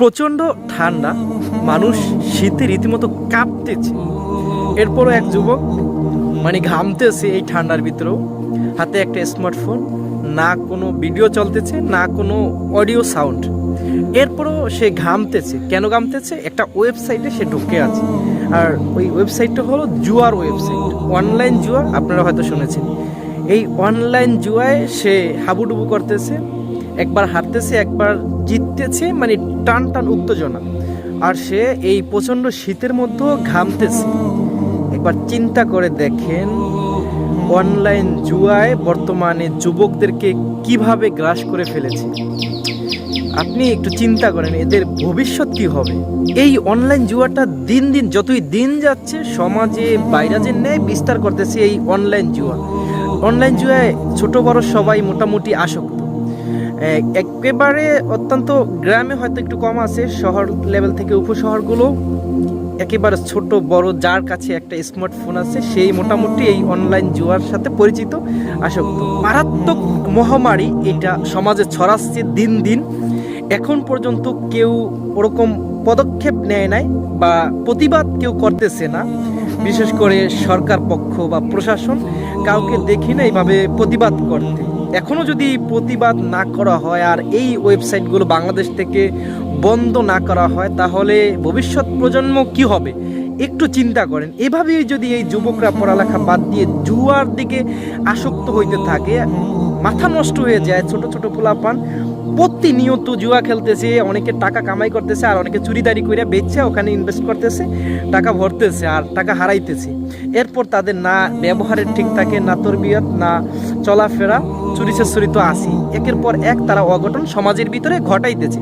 প্রচণ্ড ঠান্ডা, মানুষ শীতে রীতিমতো কাঁপতেছে। এরপরও এক যুবক মানে ঘামতেছে এই ঠান্ডার ভিতরেও। হাতে একটা স্মার্টফোন, না কোনো ভিডিও চলতেছে, না কোনো অডিও সাউন্ড। এরপরও সে ঘামতেছে। কেন ঘামতেছে? একটা ওয়েবসাইটে সে ঢুকে আছে। আর ওই ওয়েবসাইটটা হলো জুয়ার ওয়েবসাইট। অনলাইন জুয়া, আপনারা হয়তো শুনেছেন। এই অনলাইন জুয়ায় সে হাবুডুবু করতেছে। একবার হারতেছে, একবার জিততেছে মানে টান টান উত্তেজনা। আর সে এই প্রচণ্ড শীতের মধ্যেও ঘামতেছে। একবার চিন্তা করে দেখেন, অনলাইন জুয়ায় বর্তমানে যুবকদেরকে কীভাবে গ্রাস করে ফেলেছে। আপনি একটু চিন্তা করেন, এদের ভবিষ্যৎ কি হবে? এই অনলাইন জুয়াটা দিন দিন, যতই দিন যাচ্ছে, সমাজে বাইরাজের ন্যায় বিস্তার করতেছে এই অনলাইন জুয়া। অনলাইন জুয়ায় ছোট বড় সবাই মোটামুটি আসক্ত। একেবারে অত্যন্ত গ্রামে হয়তো একটু কম আছে, শহর লেভেল থেকে উপশহরগুলো। একেবারে ছোট, বড়, যার কাছে একটা স্মার্টফোন আছে, সেই মোটামুটি এই অনলাইন জুয়ার সাথে পরিচিত। আসক্ত মারাত্মক মহামারী এটা সমাজে ছড়াচ্ছে দিন দিন। এখন পর্যন্ত কেউ ওরকম পদক্ষেপ নেয় নাই বা প্রতিবাদ কেউ করতেছে না। বিশেষ করে সরকার পক্ষ বা প্রশাসন কাউকে দেখি না এইভাবে প্রতিবাদ করতে। এখনও যদি প্রতিবাদ না করা হয় আর এই ওয়েবসাইটগুলো বাংলাদেশ থেকে বন্ধ না করা হয়, তাহলে ভবিষ্যৎ প্রজন্ম কি হবে? একটু চিন্তা করেন। এভাবেই যদি এই যুবকরা পড়ালেখা বাদ দিয়ে জুয়ার দিকে আসক্ত হইতে থাকে, মাথা নষ্ট হয়ে যায়, ছোট ছোট পোলাপান, প্রতিনিয়ত জুয়া খেলতেছে, অনেকে টাকা কামাই করতেছে আর অনেকে চুরিদারি করে বেচছে ওখানে ইনভেস্ট করতেছে, টাকা ভরতেছে আর টাকা হারাইতেছে। এরপর তাদের না ব্যবহারের ঠিক থাকে, না তরবিয়ত, না চলাফেরা। চুরি চেচুরি তো আসি একের পর এক তারা অঘটন সমাজের ভিতরে ঘটাইতেছে।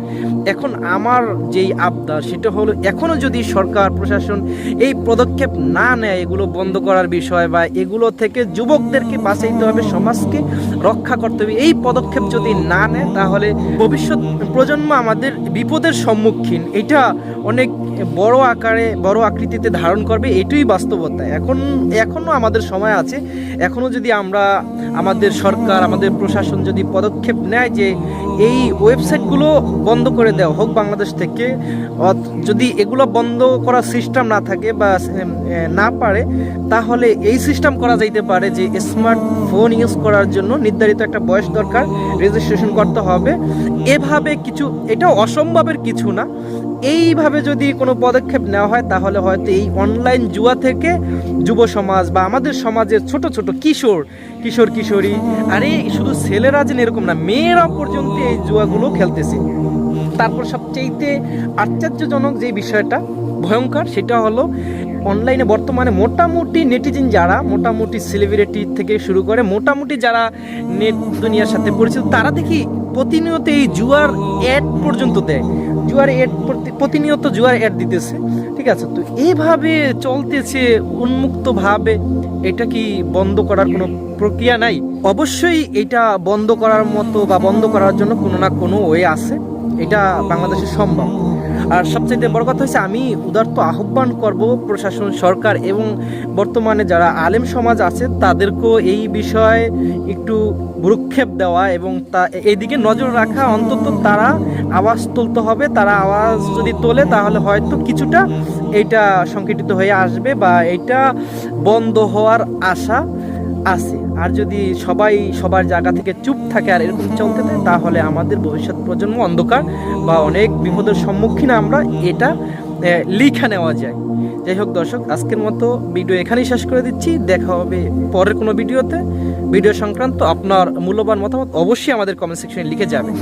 এখন আমার যেই আবদার, সেটা হলো এখনও যদি সরকার, প্রশাসন এই পদক্ষেপ না নেয়, এগুলো বন্ধ করার বিষয় বা এগুলো থেকে যুবকদেরকে বাঁচাইতে হবে, সমাজকে রক্ষা করতে হবে, এই পদক্ষেপ যদি না নেয়, তাহলে ভবিষ্যৎ প্রজন্ম আমাদের বিপদের সম্মুখীন। এটা অনেক বড় আকারে, বড় আকৃতিতে ধারণ করবে, এটাই বাস্তবতা। এখন এখনও আমাদের সময় আছে। এখনও যদি আমরা আমাদের সরকার, আমাদের প্রশাসন যদি পদক্ষেপ নেয় যে এই ওয়েবসাইটগুলো বন্ধ করে দেওয়া হোক বাংলাদেশ থেকে যদি এগুলো বন্ধ করার সিস্টেম না থাকে বা না পারে, তাহলে এই সিস্টেম করা যাইতে পারে যে স্মার্টফোন ইউজ করার জন্য নির্ধারিত একটা বয়স দরকার, রেজিস্ট্রেশন করতে হবে। এভাবে কিছু, এটা অসম্ভবের কিছু না। এইভাবে যদি কোনো পদক্ষেপ নেওয়া হয়, তাহলে হয়তো এই অনলাইন জুয়া থেকে যুব সমাজ বা আমাদের সমাজের ছোট ছোট কিশোর কিশোর, কিশোরী, আরে শুধু ছেলেরা যেন এরকম না, মেয়েরা পর্যন্ত এই জুয়াগুলো খেলতেছে। তারপর সবচেয়েতে আশ্চর্যজনক যে বিষয়টা, ভয়ঙ্কর, সেটা হলো অনলাইনে বর্তমানে মোটামুটি নেটিজেন যারা, মোটামুটি সেলিব্রিটি থেকে শুরু করে, মোটামুটি যারা নেট দুনিয়ার সাথে পরিচিত, তারা দেখি প্রতিনিয়ত এই জুয়ার অ্যাড পর্যন্ত দেয়। জুয়ার এড প্রতিনিয়ত জুয়ার এড দিতেছে, ঠিক আছে? তো এইভাবে চলতেছে উন্মুক্তভাবে, এটা কি বন্ধ করার কোনো প্রক্রিয়া নাই? অবশ্যই এটা বন্ধ করার মতো বা বন্ধ করার জন্য কোনো না কোনো ওয়ে আছে, এটা বাংলাদেশে সম্ভব। আর সবচেয়ে বড় কথা হচ্ছে আমি উদার্ত আহ্বান করব প্রশাসন, সরকার এবং বর্তমানে যারা আলেম সমাজ আছে, তাদেরকেও এই বিষয়ে একটু ভ্রুক্ষেপ দেওয়া এবং তা এইদিকে নজর রাখা, অন্তত তারা আওয়াজ তুলতে হবে। তারা আওয়াজ যদি তোলে, তাহলে হয়তো কিছুটা এটা সংকটিত হয়ে আসবে বা এটা বন্ধ হওয়ার আশা। আছে। আর যদি সবাই সবার জায়গা থেকে চুপ থাকে আর এরকম চলতে থাকে, তাহলে আমাদের ভবিষ্যৎ প্রজন্ম অন্ধকার বা অনেক বিপদের সম্মুখীন আমরা এটা লিখা নেওয়া যায়। যাই হোক দর্শক, আজকের মতো ভিডিও এখানেই শেষ করে দিচ্ছি। দেখা হবে পরের কোনো ভিডিওতে। ভিডিও সংক্রান্ত আপনার মূল্যবান মতামত অবশ্যই আমাদের কমেন্ট সেকশনে লিখে যাবেন।